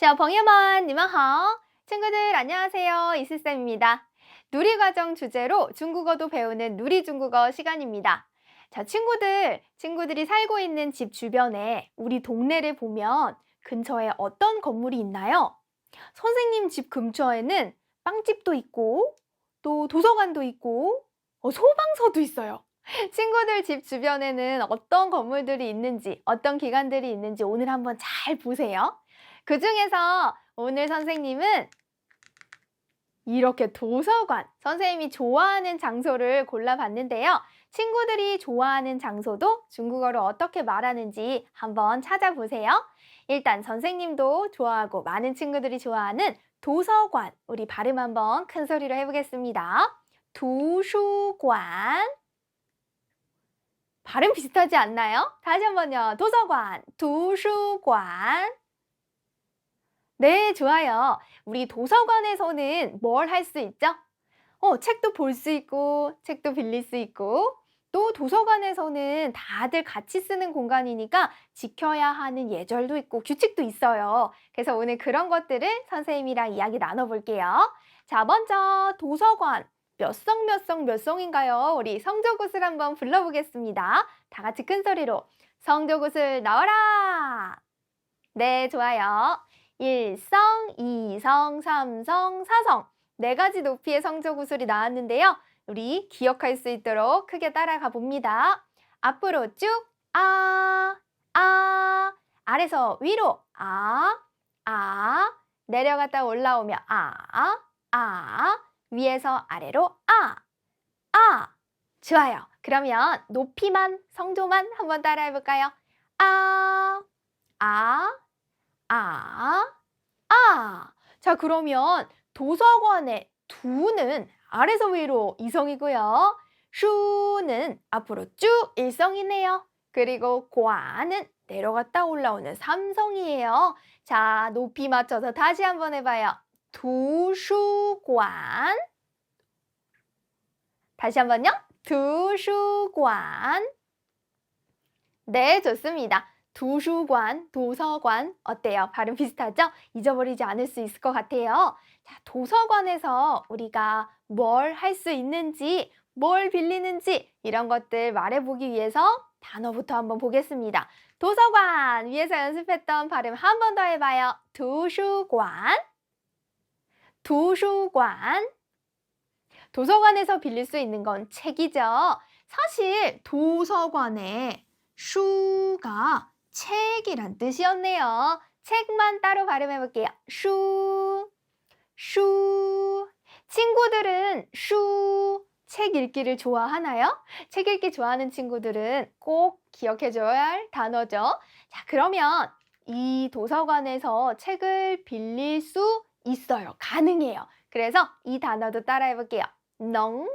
小朋友们, 你们好. 친구들 안녕하세요. 이슬쌤입니다. 누리과정 주제로 중국어도 배우는 누리중국어 시간입니다. 자, 친구들, 친구들이 살고 있는 집 주변에 우리 동네를 보면 근처에 어떤 건물이 있나요? 선생님 집 근처에는 빵집도 있고, 또 도서관도 있고, 어, 소방서도 있어요. 친구들 집 주변에는 어떤 건물들이 있는지, 어떤 기관들이 있는지 오늘 한번 잘 보세요. 그 중에서 오늘 선생님은 이렇게 도서관, 선생님이 좋아하는 장소를 골라봤는데요. 친구들이 좋아하는 장소도 중국어로 어떻게 말하는지 한번 찾아보세요. 일단 선생님도 좋아하고 많은 친구들이 좋아하는 도서관, 우리 발음 한번 큰 소리로 해보겠습니다. 도서관. 발음 비슷하지 않나요? 다시 한번요. 도서관, 도서관. 네, 좋아요. 우리 도서관에서는 뭘 할 수 있죠? 어, 책도 볼 수 있고, 책도 빌릴 수 있고, 또 도서관에서는 다들 같이 쓰는 공간이니까 지켜야 하는 예절도 있고 규칙도 있어요. 그래서 오늘 그런 것들을 선생님이랑 이야기 나눠볼게요. 자, 먼저 도서관. 몇 성, 몇 성, 몇 성인가요? 우리 성조굿을 한번 불러보겠습니다. 다 같이 큰 소리로. 성조굿을 나와라! 네, 좋아요. 1성, 2성, 3성, 4성. 네 가지 높이의 성조 구슬이 나왔는데요. 우리 기억할 수 있도록 크게 따라가 봅니다. 앞으로 쭉, 아, 아, 아래서 위로, 아, 아, 내려갔다 올라오며, 아, 아, 위에서 아래로, 아, 아. 좋아요. 그러면 높이만, 성조만 한번 따라해 볼까요? 아, 아, 아, 아. 자, 그러면 도서관의 두는 아래서 위로 이성이고요. 슈는 앞으로 쭉 일성이네요. 그리고 과는 내려갔다 올라오는 삼성이에요. 자, 높이 맞춰서 다시 한번 해봐요. 도서관. 다시 한번요. 도서관. 네, 좋습니다. 도서관, 도서관 어때요? 발음 비슷하죠? 잊어버리지 않을 수 있을 것 같아요. 자, 도서관에서 우리가 뭘 할 수 있는지, 뭘 빌리는지 이런 것들 말해보기 위해서 단어부터 한번 보겠습니다. 도서관 위에서 연습했던 발음 한 번 더 해봐요. 도서관, 도서관. 도서관에서 빌릴 수 있는 건 책이죠. 사실 도서관에 슈가 책이란 뜻이었네요. 책만 따로 발음해 볼게요. 슈, 슈. 친구들은 슈, 책 읽기를 좋아하나요? 책 읽기 좋아하는 친구들은 꼭 기억해 줘야 할 단어죠. 자, 그러면 이 도서관에서 책을 빌릴 수 있어요. 가능해요. 그래서 이 단어도 따라해 볼게요. 넝,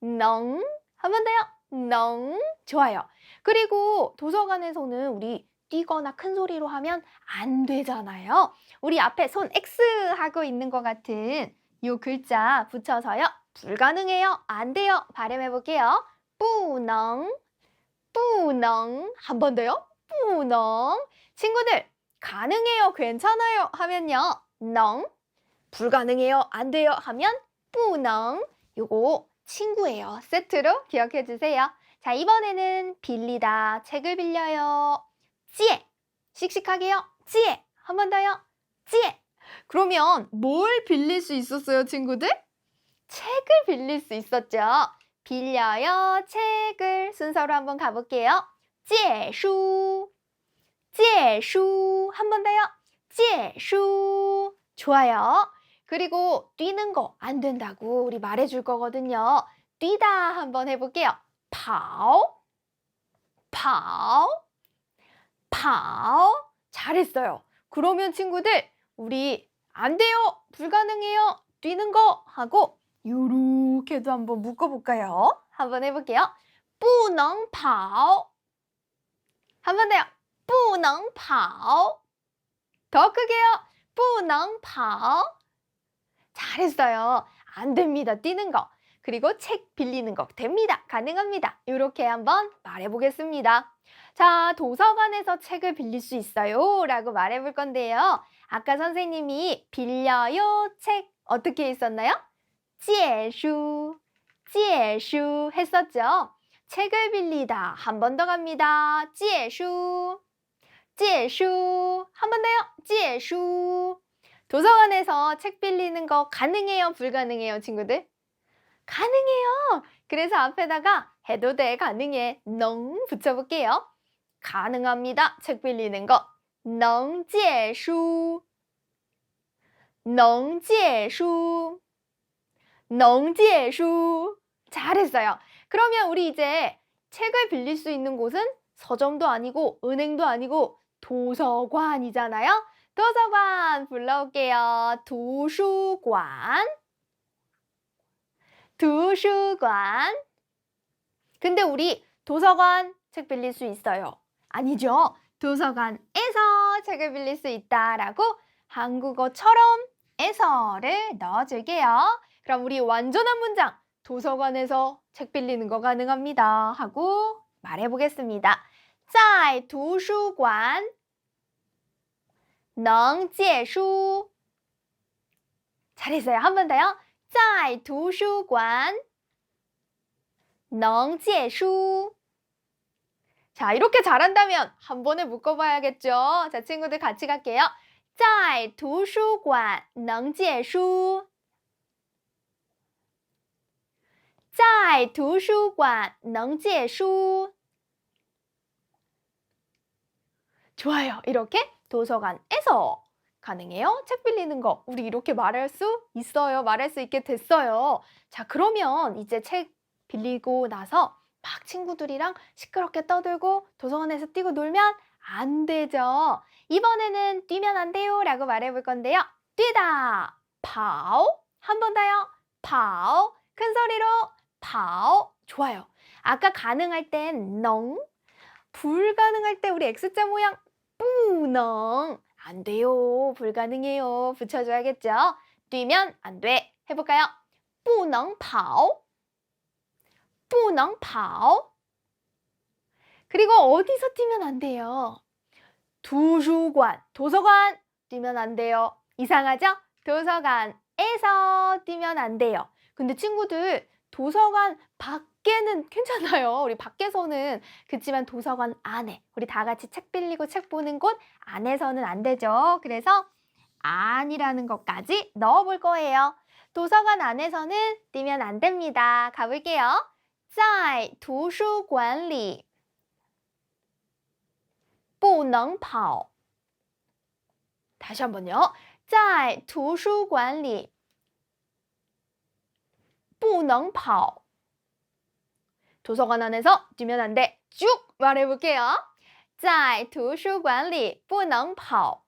넝. 한 번 더요. 넝. 좋아요. 그리고 도서관에서는 우리 뛰거나 큰 소리로 하면 안 되잖아요. 우리 앞에 손 X 하고 있는 것 같은 이 글자 붙여서요. 불가능해요. 안 돼요. 발음해 볼게요. 뿌능, 뿌능. 한 번 더요. 뿌능. 친구들, 가능해요. 괜찮아요. 하면요. 능. 불가능해요. 안 돼요. 하면 뿌능. 요거 친구예요. 세트로 기억해 주세요. 자, 이번에는 빌리다. 책을 빌려요. 찌에. 씩씩하게요. 찌에. 한 번 더요. 찌에. 그러면 뭘 빌릴 수 있었어요, 친구들? 책을 빌릴 수 있었죠. 빌려요. 책을 순서로 한번 가볼게요. 借书. 借书. 한 번 더요. 借书. 좋아요. 그리고 뛰는 거 안 된다고 우리 말해줄 거거든요. 뛰다 한번 해볼게요. 跑, 跑, 跑. 잘했어요. 그러면 친구들 우리 안 돼요, 불가능해요, 뛰는 거 하고 요렇게도 한번 묶어볼까요? 한번 해볼게요. 不能跑. 한번 더요. 不能跑. 더 크게요. 不能跑. 잘했어요. 안 됩니다. 뛰는 거. 그리고 책 빌리는 거 됩니다. 가능합니다. 이렇게 한번 말해보겠습니다. 자, 도서관에서 책을 빌릴 수 있어요. 라고 말해볼 건데요. 아까 선생님이 빌려요 책 어떻게 있었나요? 借书,借书 했었죠. 책을 빌리다 한 번 더 갑니다. 借书,借书 한 번 더요. 借书 도서관에서 책 빌리는 거 가능해요? 불가능해요, 친구들? 가능해요. 그래서 앞에다가 해도 돼, 가능해, 능 붙여볼게요. 가능합니다. 책 빌리는 거. 能借书,能借书,能借书. 잘했어요. 그러면 우리 이제 책을 빌릴 수 있는 곳은 서점도 아니고 은행도 아니고 도서관이잖아요. 도서관 불러올게요. 도서관. 도서관. 근데 우리 도서관 책 빌릴 수 있어요. 아니죠. 도서관에서 책을 빌릴 수 있다라고 한국어처럼 에서를 넣어줄게요. 그럼 우리 완전한 문장 도서관에서 책 빌리는 거 가능합니다 하고 말해보겠습니다. 在图书馆能借书 잘했어요. 한 번 더요. 在图书馆能借书 자, 이렇게 잘한다면 한 번에 묶어봐야겠죠. 자, 친구들 같이 갈게요. 在图书馆能借书在图书馆能借书 좋아요. 이렇게 도서관에서 가능해요. 책 빌리는 거. 우리 이렇게 말할 수 있어요. 말할 수 있게 됐어요. 자, 그러면 이제 책 빌리고 나서 막 친구들이랑 시끄럽게 떠들고 도서관에서 뛰고 놀면 안 되죠. 이번에는 뛰면 안 돼요. 라고 말해 볼 건데요. 뛰다. 파오. 한 번 더요. 파오. 큰 소리로 파오. 좋아요. 아까 가능할 땐 능. 불가능할 때 우리 X자 모양 뿌능. 안 돼요. 불가능해요. 붙여줘야겠죠. 뛰면 안 돼. 해볼까요? 不能跑.不能跑. 그리고 어디서 뛰면 안 돼요? 도서관, 도서관 뛰면 안 돼요. 이상하죠? 도서관에서 뛰면 안 돼요. 근데 친구들 도서관 밖에는 괜찮아요. 우리 밖에서는 그렇지만 도서관 안에 우리 다 같이 책 빌리고 책 보는 곳 안에서는 안 되죠. 그래서 아니라는 것까지 넣어볼 거예요. 도서관 안에서는 뛰면 안 됩니다. 가볼게요. 在图书馆里不能跑. 다시 한번요. 在图书馆里 不能跑. 도서관 안에서 뛰면 안 돼. 쭉 말해볼게요. 在图书馆里不能跑.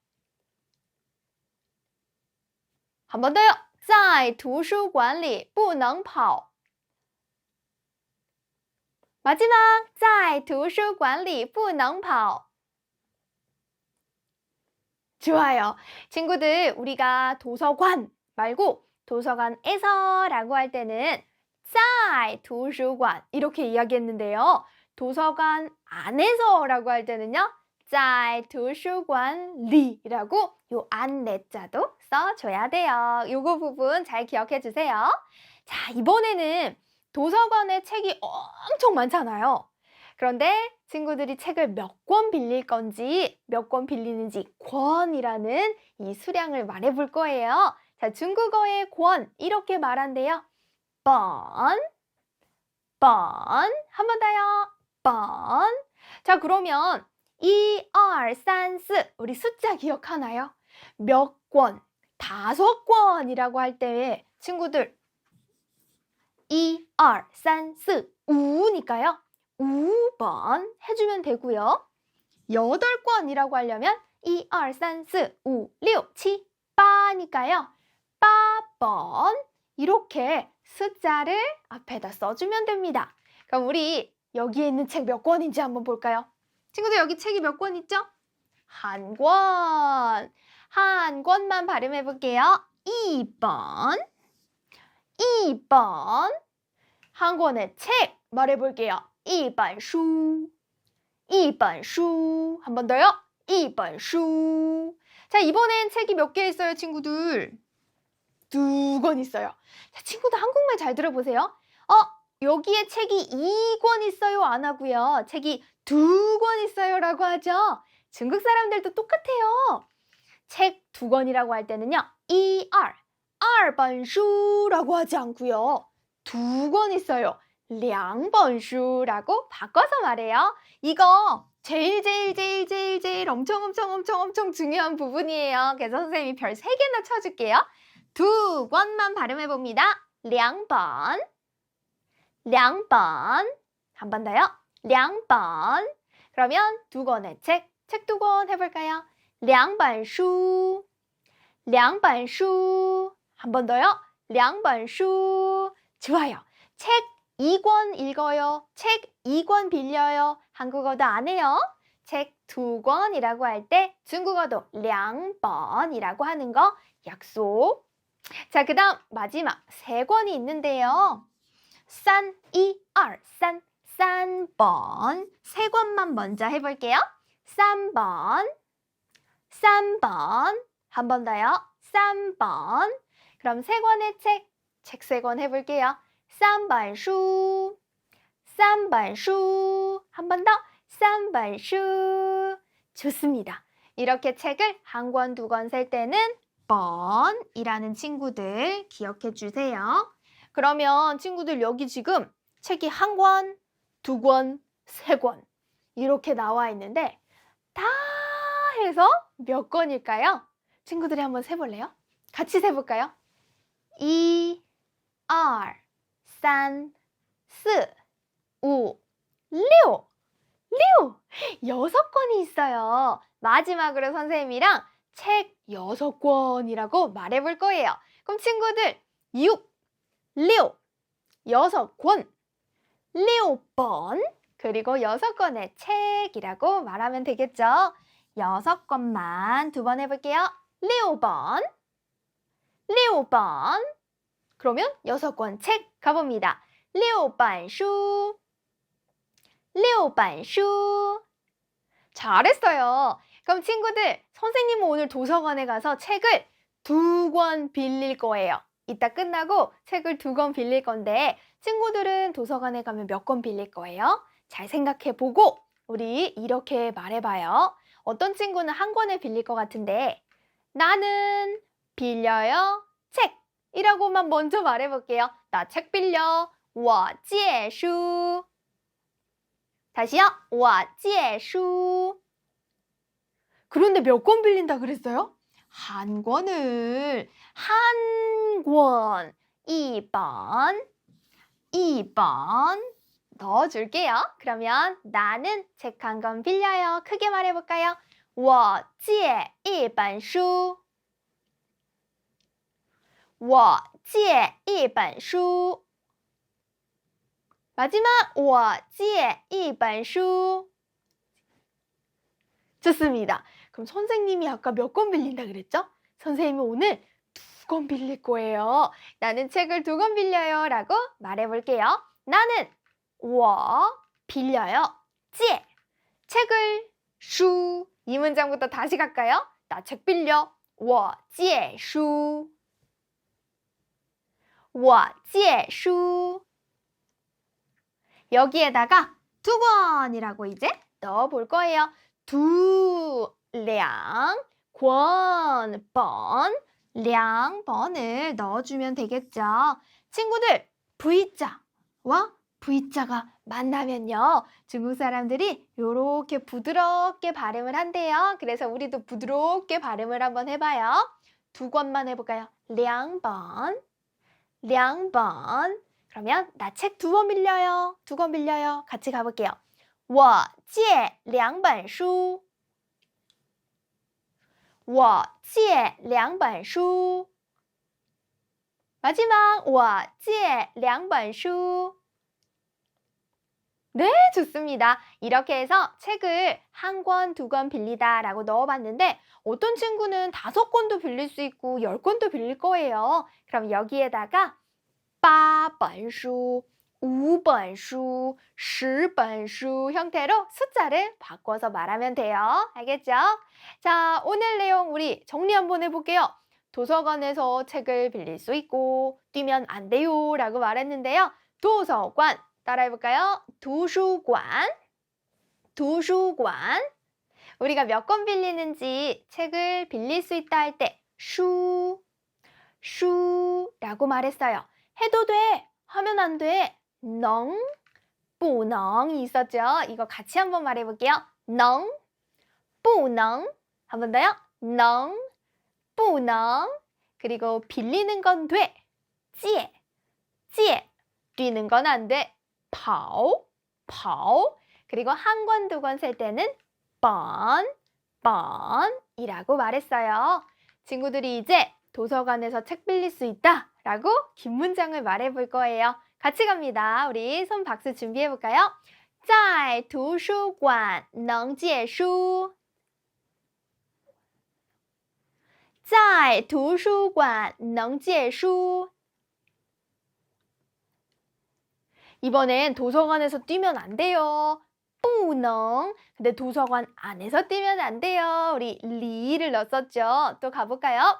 한 번 더요. 在图书馆里不能跑. 마지막 在图书馆里不能跑. 좋아요. 친구들, 우리가 도서관 말고 도서관에서 라고 할 때는 在 도서관 이렇게 이야기했는데요. 도서관 안에서 라고 할 때는요. 在 도서관 리라고 요 안 내자도 써줘야 돼요. 요거 부분 잘 기억해 주세요. 자, 이번에는 도서관에 책이 엄청 많잖아요. 그런데 친구들이 책을 몇 권 빌릴 건지, 몇 권 빌리는지 권이라는 이 수량을 말해 볼 거예요. 자, 중국어의 권 이렇게 말한대요. 번, 번, 한 번 더요. 번. 자, 그러면 1, 2, 3, 4 우리 숫자 기억하나요? 몇 권, 다섯 권이라고 할때 친구들 2, 2, 3, 4, 5니까요. 5번 해주면 되고요. 8권이라고 하려면 2, 2, 3, 4, 5, 6, 7, 8니까요. 8번 이렇게 숫자를 앞에다 써주면 됩니다. 그럼 우리 여기에 있는 책 몇 권인지 한번 볼까요? 친구들 여기 책이 몇 권 있죠? 한 권. 한 권만 발음해 볼게요. 2번. 2번. 한 권의 책 말해 볼게요. 一本书.一本书. 한 번 더요. 一本书. 자, 이번엔 책이 몇 개 있어요, 친구들? 두 권 있어요. 자, 친구들 한국말 잘 들어보세요. 어, 여기에 책이 2권 있어요, 안 하고요. 책이 두 권 있어요, 라고 하죠. 중국 사람들도 똑같아요. 책 두 권이라고 할 때는요, 1, 2本书라고 하지 않고요. 두 권 있어요. 两本书라고 바꿔서 말해요. 이거 제일 제일 제일 제일 제일 엄청 엄청 엄청 엄청 중요한 부분이에요. 그래서 선생님이 별 3개나 쳐줄게요. 두 권만 발음해 봅니다. 两本 两本 한 번 더요. 两本 그러면 두 권의 책, 책 두 권 해볼까요? 两本书 两本书 한 번 더요. 两本书 좋아요. 책 2권 읽어요. 책 2권 빌려요. 한국어도 안 해요. 책 두 권이라고 할 때 중국어도 2번이라고 하는 거 약속. 자, 그 다음 마지막 세 권이 있는데요. 3, 2, 얼, 산, 싼번세 권만 먼저 해볼게요. 3 번. 3 번. 한 번 더요. 3 번. 그럼 세 권의 책, 책 세 권 해볼게요. 3 번, 수. 3 번, 수. 한 번 더. 3 번, 수. 좋습니다. 이렇게 책을 한 권, 두 권 셀 때는 번이라는 친구들 기억해 주세요. 그러면 친구들 여기 지금 책이 한 권, 두 권, 세 권 이렇게 나와 있는데 다 해서 몇 권일까요? 친구들이 한번 세볼래요? 같이 세볼까요? 1, 2, 3, 4, 5, 6. 6! 여섯 권이 있어요. 마지막으로 선생님이랑 책 6권이라고 말해볼 거예요. 그럼 친구들, 6, 6, 6권, 6번, 그리고 6권의 책이라고 말하면 되겠죠. 6권만 두 번 해볼게요. 6번, 6번. 그러면 6권 책 가봅니다. 6번 슈, 6번 슈, 잘했어요. 그럼 친구들, 선생님은 오늘 도서관에 가서 책을 두 권 빌릴 거예요. 이따 끝나고 책을 두 권 빌릴 건데 친구들은 도서관에 가면 몇 권 빌릴 거예요? 잘 생각해 보고 우리 이렇게 말해봐요. 어떤 친구는 한 권을 빌릴 것 같은데 나는 빌려요 책 이라고만 먼저 말해볼게요. 나 책 빌려. 我借书 다시요. 我借书 그런데 몇 권 빌린다 그랬어요? 한 권을 한 권, 2번, 2번 넣어줄게요. 그러면 나는 책 한 권 빌려요. 크게 말해볼까요? 我借一本书我借一本书 마지막 我借一本书 좋습니다. 그럼 선생님이 아까 몇 권 빌린다 그랬죠? 선생님이 오늘 두 권 빌릴 거예요. 나는 책을 두 권 빌려요 라고 말해볼게요. 나는 我 빌려요. 借 책을 슈 이 문장부터 다시 갈까요? 나 책 빌려. 我借书我借书 여기에다가 두 권이라고 이제 넣어볼 거예요. 두, 량, 권, 번, 량, 번을 넣어주면 되겠죠. 친구들, V자와 V자가 만나면요. 중국 사람들이 이렇게 부드럽게 발음을 한대요. 그래서 우리도 부드럽게 발음을 한번 해봐요. 두 권만 해볼까요? 两번, 两번. 그러면 나 책 두 권 빌려요. 두 권 빌려요. 같이 가볼게요. 我借两本书我借两本书 마지막 我借两本书 네, 좋습니다. 이렇게 해서 책을 한 권, 두 권 빌리다 라고 넣어봤는데 어떤 친구는 다섯 권도 빌릴 수 있고 열 권도 빌릴 거예요. 그럼 여기에다가 八本书 5本书, 10本书 형태로 숫자를 바꿔서 말하면 돼요. 알겠죠? 자, 오늘 내용 우리 정리 한번 해볼게요. 도서관에서 책을 빌릴 수 있고 뛰면 안 돼요 라고 말했는데요. 도서관 따라해볼까요? 도서관 도서관 우리가 몇 권 빌리는지 책을 빌릴 수 있다 할 때 슈, 슈라고 말했어요. 해도 돼, 하면 안 돼, 넝, 뿌넝이 있었죠? 이거 같이 한번 말해볼게요. 넝, 뿌넝, 한번 더요. 넝, 뿌넝, 그리고 빌리는 건 돼, 찌에, 찌에, 뛰는 건 안 돼, 파오, 파오, 그리고 한 권, 두 권 셀 때는 번, 번이라고 말했어요. 친구들이 이제 도서관에서 책 빌릴 수 있다. 라고 긴 문장을 말해 볼 거예요. 같이 갑니다. 우리 손 박수 준비해 볼까요? 在图书馆能借书在图书馆能借书 이번엔 도서관에서 뛰면 안 돼요. 不能. 근데 도서관 안에서 뛰면 안 돼요. 우리 리를 넣었었죠. 또 가볼까요?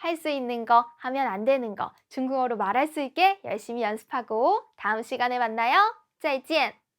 할 수 있는 거, 하면 안 되는 거, 중국어로 말할 수 있게 열심히 연습하고 다음 시간에 만나요. 再见.